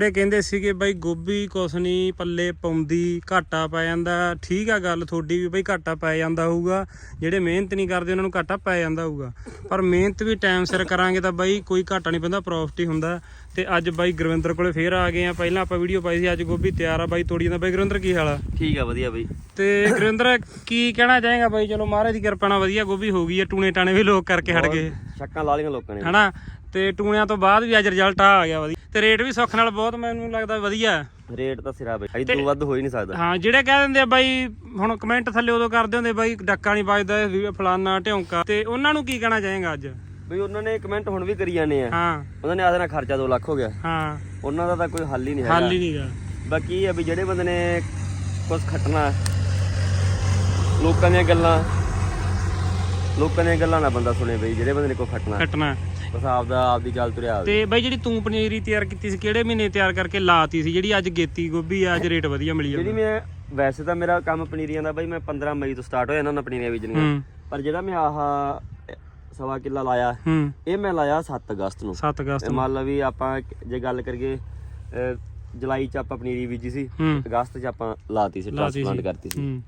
ਜਿਹੜੇ ਕਹਿੰਦੇ ਸੀਗੇ ਬਾਈ ਗੋਭੀ ਕੁਛ ਨਹੀਂ ਪੱਲੇ ਪਾਉਂਦੀ ਘਾਟਾ ਪੈ ਜਾਂਦਾ। ਠੀਕ ਆ ਗੱਲ ਤੁਹਾਡੀ ਵੀ ਬਾਈ ਘਾਟਾ ਪੈ ਜਾਂਦਾ ਹੋਊਗਾ। ਜਿਹੜੇ ਮਿਹਨਤ ਨਹੀਂ ਕਰਦੇ ਉਹਨਾਂ ਨੂੰ ਘਾਟਾ ਪੈ ਜਾਂਦਾ ਹੋਊਗਾ। ਪਰ ਮਿਹਨਤ ਵੀ ਟਾਈਮ ਸਿਰ ਕਰਾਂਗੇ ਤਾਂ ਬਾਈ ਕੋਈ ਘਾਟਾ ਨਹੀਂ ਪੈਂਦਾ ਪ੍ਰੋਫਿਟ ਹੀ ਹੁੰਦਾ। ਤੇ ਅੱਜ ਬਾਈ ਗੁਰਵਿੰਦਰ ਕੋਲੇ ਫੇਰ ਆ ਗਏ ਆ। ਪਹਿਲਾਂ ਆਪਾਂ ਵੀਡੀਓ ਪਾਈ ਸੀ ਅੱਜ ਗੋਭੀ ਤਿਆਰ ਆ ਬਾਈ ਤੋੜੀ ਜਾਂਦਾ। ਬਾਈ ਗੁਰਵਿੰਦਰ ਕੀ ਹਾਲ ਆ? ਠੀਕ ਆ ਵਧੀਆ ਬਈ। ਤੇ ਗੁਰਵਿੰਦਰ ਕੀ ਕਹਿਣਾ ਚਾਹੇਗਾ ਬਾਈ? ਚਲੋ ਮਹਾਰਾਜ ਦੀ ਕਿਰਪਾ ਨਾਲ ਵਧੀਆ ਗੋਭੀ ਹੋ ਗਈ ਹੈ ਟੂਣੇ ਟਾਣੇ ਵੀ ਲੋਕ ਕਰਕੇ ਹਟ ਗਏ। ਛੱਕਾਂ ਲਾ ਲਈਆਂ ਲੋਕਾਂ ਨੇ। ਹਨਾ? ਤੇ ਟੂਣਿਆਂ ਤੋਂ ਬਾਅਦ ਵੀ ਅੱਜ ਰਿਜ਼ਲਟ ਆ ਗਿਆ ਵਧੀਆ। ਤੇ ਰੇਟ ਵੀ ਸੁੱਖ ਨਾਲ ਬਹੁਤ ਮੈਨੂੰ ਲੱਗਦਾ ਵਧੀਆ। ਹੈ। ਰੇਟ ਤਾਂ ਸਿਰਾ ਬਈ ਇਦੋਂ ਵੱਧ ਹੋ ਹੀ ਨਹੀਂ ਸਕਦਾ। ਹਾਂ ਜਿਹੜੇ ਕਹਿ ਦਿੰਦੇ ਆ ਬਾਈ ਹੁਣ ਕਮੈਂਟ ਥੱਲੇ ਉਦੋਂ ਕਰਦੇ ਹੁੰਦੇ ਬਾਈ ਡੱਕਾ ਨਹੀਂ ਵੱਜਦਾ ਇਹ ਵੀ ਫਲਾਨਾ ਢਿਉਂਕਾ। ਤੇ ਉਹਨਾਂ ਨੂੰ ਕੀ ਕਹਿਣਾ ਚਾਹੇਗਾ ਅੱਜ? ਬਈ ਉਹਨਾਂ ਨੇ ਕਮੈਂਟ ਹੁਣ ਵੀ ਕਰੀ ਜਾਂਦੇ ਆ। ਹਾਂ। ਉਹਨਾਂ ਨੇ ਆਖਦੇ ਨਾ ਖਰਚਾ 2 ਲੱਖ ਹੋ ਗਿਆ। ਹਾਂ। ਉਹਨਾਂ ਦਾ ਤਾਂ ਕੋਈ ਹੱਲ ਹੀ ਨਹੀਂ ਹੱਲ ਹੈਗਾ ਹੀ ਨਹੀਂਗਾ ਬਾਕੀ ਇਹ ਆ ਵੀ ਜਿਹੜੇ ਬੰਦੇ ਨੇ ਕੁਝ ਖੱਟਣਾ ਲੋਕਾਂ ਦੀਆਂ ਗੱਲਾਂ ਲੋਕਾਂ ਦੀਆਂ ਗੱਲਾਂ ਨਾ ਬੰਦਾ ਸੁਣੇ ਬਈ ਜਿਹੜੇ ਬੰਦੇ ਨੇ ਕੋਈ ਖੱਟਣਾ। ਕੱਟਣਾ ਬਸ ਆਪਦਾ ਆਪਦੀ ਗੱਲ ਤੁਰਿਆ ਆਵੇ ਤੇ ਬਾਈ ਜਿਹੜੀ ਤੂੰ ਪਨੀਰੀ ਤਿਆਰ ਕੀਤੀ ਸੀ ਕਿਹੜੇ ਮਹੀਨੇ ਤਿਆਰ ਕਰਕੇ ਲਾਤੀ ਸੀ? ਜਿਹੜੀ ਅੱਜ ਗੇਤੀ ਗੋਭੀ ਆ ਅੱਜ ਰੇਟ ਵਧੀਆ ਮਿਲੀ ਜਿਹੜੀ ਮੈਂ ਵੈਸੇ ਤਾਂ ਮੇਰਾ ਕੰਮ ਪਨੀਰੀਆਂ ਦਾ ਬਈ ਮੈਂ 15 ਮਈ ਤੋਂ ਸਟਾਰਟ ਹੋਇਆ ਨਾਲ ਪਨੀਰੀਆਂ ਬੀਜਣੀਆਂ। ਹੂੰ। ਪਰ ਜਿਹੜਾ ਮੈਂ ਆਹ ਸਵਾ ਕਿੱਲਾ ਲਾਇਆ ਹੂੰ। ਇਹ ਮੈਂ ਲਾਇਆ 7 ਅਗਸਤ ਨੂੰ। 7 ਅਗਸਤ ਤੇ ਨੂੰ। ਮੰਨ ਲਾ ਵੀ ਆਪਾਂ ਜੇ ਗੱਲ ਕਰੀਏ ਅਹ, ਜੁਲਾਈ ਚ ਆਪਾਂ ਪਨੀਰੀ ਬੀਜੀ ਸੀ ਹੂੰ। ਅਗਸਤ ਚ ਆਪਾਂ ਲਾਤੀ ਸੀ ਲਾਤੀ ਟ੍ਰਾਂਸਪਲਾਂਟ ਕਰਤੀ ਸੀ। ਹੂੰ।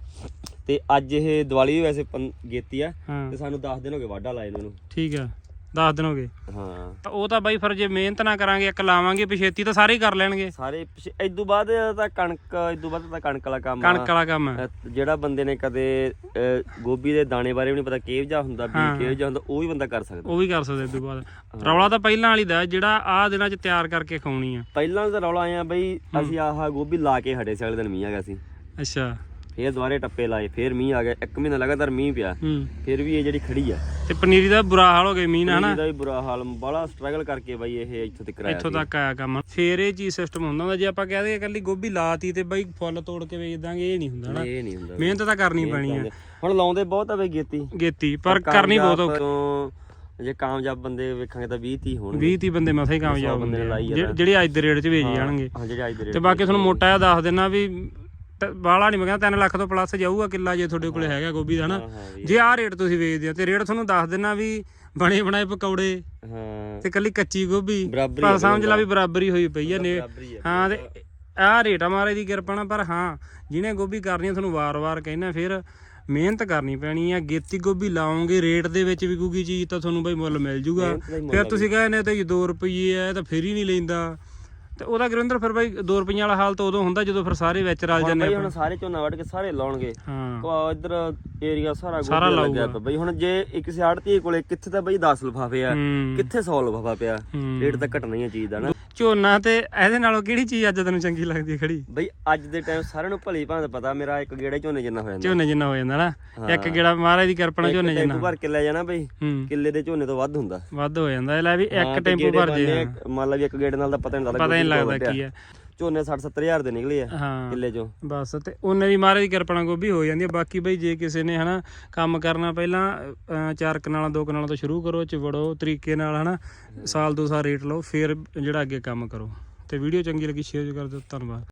ਤੇ ਅੱਜ ਇਹ ਦੀਵਾਲੀ ਵੀ ਵੈਸੇ ਪੰ- ਗੇਤੀ ਆ। ਹਾਂ। ਤੇ ਸਾਨੂੰ 10 ਦਿਨ ਹੋ ਗਏ ਵਾਢਾ ਲਾਏ ਨੂੰ ਇਹਨੂੰ। ਠੀਕ ਆ 10 ਦਿਨ ਹੋ ਗਏ। ਹਾਂ। ਤਾਂ ਉਹ ਤਾਂ ਬਾਈ ਫਿਰ ਜੇ ਮਿਹਨਤ ਨਾ ਕਰਾਂਗੇ ਇੱਕ ਲਾਵਾਂਗੇ ਪਿਛੇਤੀ ਤਾਂ ਸਾਰੇ ਹੀ ਕਰ ਲੈਣਗੇ। ਸਾਰੇ ਪਿਛੇ- ਇਦੋਂ ਬਾਅਦ ਤਾਂ ਕਣਕ ਇਦੋਂ ਬਾਅਦ ਤਾਂ ਕਣਕ ਵਾਲਾ ਕੰਮ ਆ। ਕਣਕ ਵਾਲਾ ਕੰਮ ਹੈ ਅਹ, ਜਿਹੜਾ ਬੰਦੇ ਨੇ ਕਦੇ ਅਹ, ਗੋਭੀ ਦੇ ਦਾਣੇ ਬਾਰੇ ਵੀ ਨਹੀਂ ਪਤਾ ਕਿਹੋ ਜਿਹਾ ਹੁੰਦਾ ਹਾਂ। ਵੀ ਕਿਹੋ ਜਿਹਾ ਹੁੰਦਾ ਉਹ ਵੀ ਬੰਦਾ ਕਰ ਸਕਦਾ। ਉਹ ਵੀ ਕਰ ਸਕਦੇ ਇਸ ਤੋਂ ਬਾਅਦ ਰੌਲਾ ਤਾਂ ਪਹਿਲਾਂ ਵਾਲੀ ਦਾ ਹੈ, ਜਿਹੜਾ ਆਹ ਦਿਨਾਂ 'ਚ ਤਿਆਰ ਕਰਕੇ ਖਾਉਣੀ ਆ। ਪਹਿਲਾਂ ਤਾਂ ਰੌਲਾ ਆਇਆ ਬਈ ਅਸੀਂ ਆਹ ਗੋਭੀ ਲਾ ਕੇ ਹਟੇ ਸੀ ਅਗਲੇ ਦਿਨ ਮੀਂਹ ਆ ਗਿਆ ਸੀ। ਅੱਛਾ। ਫੇਰ ਦੁਬਾਰੇ ਟੱਪੇ ਲਾਏ ਫੇਰ ਮੀਂਹ ਆ ਗਿਆ ਇੱਕ ਮਹੀਨਾ ਲਗਾਤਾਰ ਮੀਂਹ ਪਿਆ ਹੂੰ। ਫਿਰ ਵੀ ਇਹ ਜਿਹੜੀ ਖੜੀ ਆ। ਤੇ ਪਨੀਰੀ ਦਾ ਬੁਰਾ ਹਾਲ ਹੋ ਗਿਆ ਮੀਂਹ ਨਾਲ ਹਨਾ? ਇਹਦਾ ਵੀ ਬੁਰਾ ਹਾਲ ਬੜਾ ਸਟਰਗਲ ਕਰਕੇ ਬਾਈ ਇਹ ਇੱਥੋਂ ਤੱਕ ਆਇਆ ਇੱਥੋਂ ਤੱਕ ਆਇਆ ਕੰਮ। ਫੇਰ ਇਹ ਚੀਜ਼ ਸਿਸਟਮ ਹੁੰਦਾ ਹੁੰਦਾ ਜੇ ਆਪਾਂ ਕਹਿ ਦਈਏ ਇਕੱਲੀ ਗੋਭੀ ਲਾਤੀ ਤੇ ਬਾਈ ਫੁੱਲ ਤੋੜ ਕੇ ਵੇਚ ਦਾਂਗੇ ਇਹ ਨਹੀਂ ਹੁੰਦਾ ਹਨਾ? ਇਹ ਨਹੀਂ ਹੁੰਦਾ। ਮਿਹਨਤ ਤਾਂ ਕਰਨੀ ਪੈਣੀ ਆ। ਹੁਣ ਲਾਉਂਦੇ ਬਹੁਤ ਆ ਬਈ ਗੇਤੀ। ਗੇਤੀ ਪਰ ਕਰਨੀ ਬਹੁਤ ਔਖੀ। ਤੋਂ ਜੇ ਕਾਮਯਾਬ ਬੰਦੇ ਵੇਖਾਂਗੇ ਤਾਂ 20 30 ਹੋਣਗੇ। 20 30 ਬੰਦੇ ਮਸਾਂ ਹੀ ਕਾਮਯਾਬ ਬੰਦੇ ਜਿਹੜੇ- ਅੱਜ ਦੇ ਰੇਟ 'ਚ ਵੇਚ ਜਾਣਗੇ। ਹਾਂ ਜਿਹੜੇ ਅੱਜ ਦੇ ਤੇ ਰੇਟ ਬਾਕੀ ਤੁਹਾਨੂੰ ਮੋਟਾ ਜਿਹਾ ਦੱਸ ਦੇਣਾ ਵੀ ਬਾਲਾ ਨਹੀਂ ਮੈਂ ਕਹਿੰਦਾ 3 ਲੱਖ ਤੋਂ ਪਲੱਸ ਜਾਊਗਾ ਕਿੱਲਾ ਜੇ ਤੁਹਾਡੇ ਕੋਲੇ ਹੈਗਾ ਗੋਭੀ ਦਾ ਹਨਾ? ਹਾਂ ਹਾਂ ਵੀ ਜੇ ਆਹ ਰੇਟ ਤੁਸੀਂ ਵੇਚਦੇ ਆ ਤੇ ਰੇਟ ਤੁਹਾਨੂੰ ਦੱਸ ਦੇਣਾ ਵੀ ਬਣੇ ਬਣਾਏ ਪਕੌੜੇ ਹਾਂ। ਤੇ ਕੱਲੀ ਕੱਚੀ ਗੋਭੀ। ਪਰ ਸਮਝ ਲਾ ਵੀ ਬਰਾਬਰੀ ਹੋਈ ਪਈ ਆ ਹਾਂ ਤੇ ਆਹ ਰੇਟ ਆ ਮਹਾਰਾਜ ਦੀ ਕਿਰਪਾ ਨਾਲ ਪਰ ਹਾਂ ਜਿਹਨੇ ਗੋਭੀ ਕਰਨੀ ਆ ਤੁਹਾਨੂੰ ਵਾਰ-ਵਾਰ ਕਹਿਣਾ ਫਿਰ ਮਿਹਨਤ ਕਰਨੀ ਪੈਣੀ ਆ। ਗੇਤੀ ਗੋਭੀ ਲਾਓਗੇ ਰੇਟ ਦੇ ਵਿੱਚ ਵਿਕੂਗੀ ਚੀਜ਼ ਤਾਂ ਤੁਹਾਨੂੰ ਬਈ ਮੁੱਲ ਮਿਲ ਜੂਗਾ। ਹੀ ਫਿਰ ਤੁਸੀਂ ਕਹਿੰਦੇ ਤੇ 2 ਰੁਪਏ ਆ ਤਾਂ ਫਿਰ ਹੀ ਨਹੀਂ ਲੈਂਦਾ। ਤੇ ਉਹਦਾ ਗੁਰਿੰਦਰ ਫਿਰ ਬਈ 2 ਰੁਪਈਆਂ ਵਾਲਾ ਹਾਲ ਤਾਂ ਉਦੋਂ ਹੁੰਦਾ ਜਦੋਂ ਫਿਰ ਸਾਰੇ ਵਿੱਚ ਰਲ ਜਾਂਦੇ ਬਈ ਹੁਣ ਸਾਰੇ ਝੋਨਾ ਵੱਢ ਕੇ ਸਾਰੇ ਲਾਉਣਗੇ। ਹਾਂ। ਇਧਰ ਏਰੀਆ ਸਾਰਾ ਗੋਭੀ ਲੱਗਿਆ। ਪਿਆ ਬਈ। ਹੁਣ ਜੇ ਇੱਕ ਸਿਆੜਤੀ ਕੋਲੇ ਕਿੱਥੇ ਤਾਂ ਬਈ 10 ਲਫਾਫੇ ਆ ਕਿੱਥੇ 100 ਲਫਾਫਾ ਪਿਆ। ਰੇਟ ਤਾਂ ਘਟਣਾ ਹੀ ਆ ਚੀਜ਼ ਦਾ ਨਾ। ਝੋਨਾ ਤੇ ਇਹਦੇ ਨਾਲੋਂ ਕਿਹੜੀ ਚੀਜ਼ ਅੱਜ ਤੈਨੂੰ ਚੰਗੀ ਲੱਗਦੀ ਹੈ ਖੜੀ? ਬਈ ਅੱਜ ਦੇ ਟਾਈਮ ਸਾਰਿਆਂ ਨੂੰ ਭਲੀ ਭਾਂਤ ਪਤਾ ਮੇਰਾ ਇੱਕ ਗੇੜੇ ਝੋਨੇ ਜਿੰਨਾ ਹੋ ਜਾਂਦਾ। ਝੋਨੇ ਜਿੰਨਾ ਹੋ ਜਾਂਦਾ ਨਾ। ਇੱਕ ਗੇੜਾ ਮਹਾਰਾਜ ਦੀ ਕਿਰਪਾ ਨਾਲ ਝੋਨੇ ਜਿੰਨਾ। ਭਰ ਕੇ ਲੈ ਜਾਣਾ ਬਈ ਕਿੱਲੇ ਦੇ ਝੋਨੇ ਤੋਂ ਵੱਧ ਹੁੰਦਾ। ਵੱਧ ਹੋ ਜਾਂਦਾ। ਇਹ ਲੈ ਵੀ ਇੱਕ ਟੈਂਪੂ ਭਰ ਜੇ। ਮੰਨ ਲਾ ਵੀ ਇੱਕ ਗੇੜੇ ਨਾਲ ਤਾਂ ਪਤਾ ਨਹੀਂ ਲੱਗਦਾ ਪਤਾ ਨਹੀਂ ਲੱਗਦਾ ਕੀ ਹੈ। ਝੋਨੇ 60 70 ਹਜ਼ਾਰ ਦੇ ਨਿਕਲੇ ਆ ਹਾਂ। ਕਿੱਲੇ ਚੋਂ। ਬਸ ਤੇ ਉਹਨੇ ਵੀ ਮਹਾਰਾਜ ਦੀ ਕਿਰਪਾ ਨਾਲ ਗੋਭੀ ਹੋ ਜਾਂਦੀ ਹੈ ਬਾਕੀ ਬਈ ਜੇ ਕਿਸੇ ਨੇ ਹਨਾ ਕੰਮ ਕਰਨਾ ਪਹਿਲਾਂ ਅਹ, ਚਾਰ ਕਨਾਲਾਂ ਦੋ ਕਨਾਲਾਂ ਤੋਂ ਸ਼ੁਰੂ ਕਰੋ ਚ ਵੜੋ ਤਰੀਕੇ ਨਾਲ ਹਨਾ ਸਾਲ ਦੋ ਸਾਲ ਰੇਟ ਲਓ ਫਿਰ ਜਿਹੜਾ ਅੱਗੇ ਕੰਮ ਕਰੋ। ਤੇ ਵੀਡੀਓ ਚੰਗੀ ਲੱਗੀ ਸ਼ੇਅਰ ਕਰ ਦਿਓ। ਧੰਨਵਾਦ।